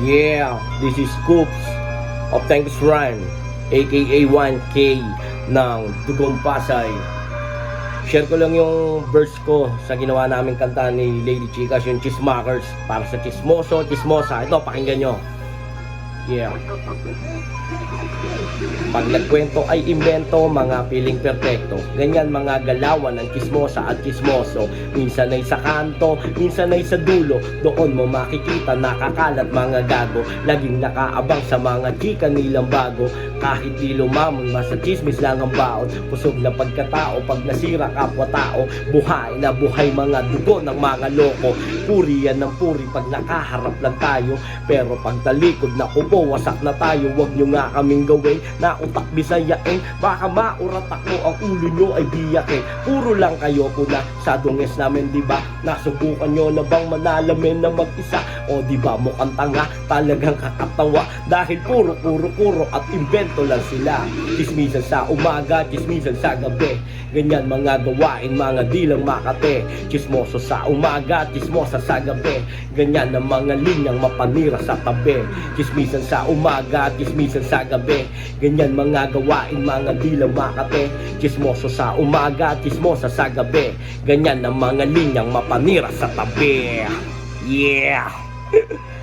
Yeah, this is Scoops of Thanks Rhyme, aka 1K ng Dugong Pasay. Share ko lang yung verse ko sa ginawa namin kanta ni Lady Chicas, yung Chismakers, para sa Chismoso, Chismosa. Ito, pakinggan nyo. Yeah. Pag nagkwento ay imbento, mga piling perpekto. Ganyan mga galawan ng kismosa at kismoso. Minsan ay sa kanto, minsan ay sa dulo. Doon mo makikita nakakalat mga gago. Laging nakaabang sa mga chika nilang bago. Kahit di lumamon, basta chismis lang ang baon. Pusog na pagkatao, pag nasira kapwa tao. Buhay na buhay mga dugo ng mga loko. Puri yan ng puri pag nakaharap lang tayo. Pero pag talikod na kupo, wasak na tayo. Huwag nyo nga kaming gawin na utak bisayain. Baka mauratak mo ang ulo nyo ay biyakin. Puro lang kayo puna sa dunges namin, di ba? Nasubukan nyo na bang manalamin na mag-isa? O di ba mukhang tanga, talagang kakatawa. Dahil puro, puro, puro at invento lang sila. Chismisan sa umaga, chismisan sa gabi. Ganyan mga gawain, mga di lang makate. Chismoso sa umaga, chismosa sa gabi. Ganyan ang mga linyang mapanira sa tabi. Chismisan sa umaga, chismisan sa gabi. Ganyan mga gawain, mga di lang makate. Chismoso sa umaga, chismosa sa gabi. Ganyan ang mga linyang mapanira sa tabi. Yeah!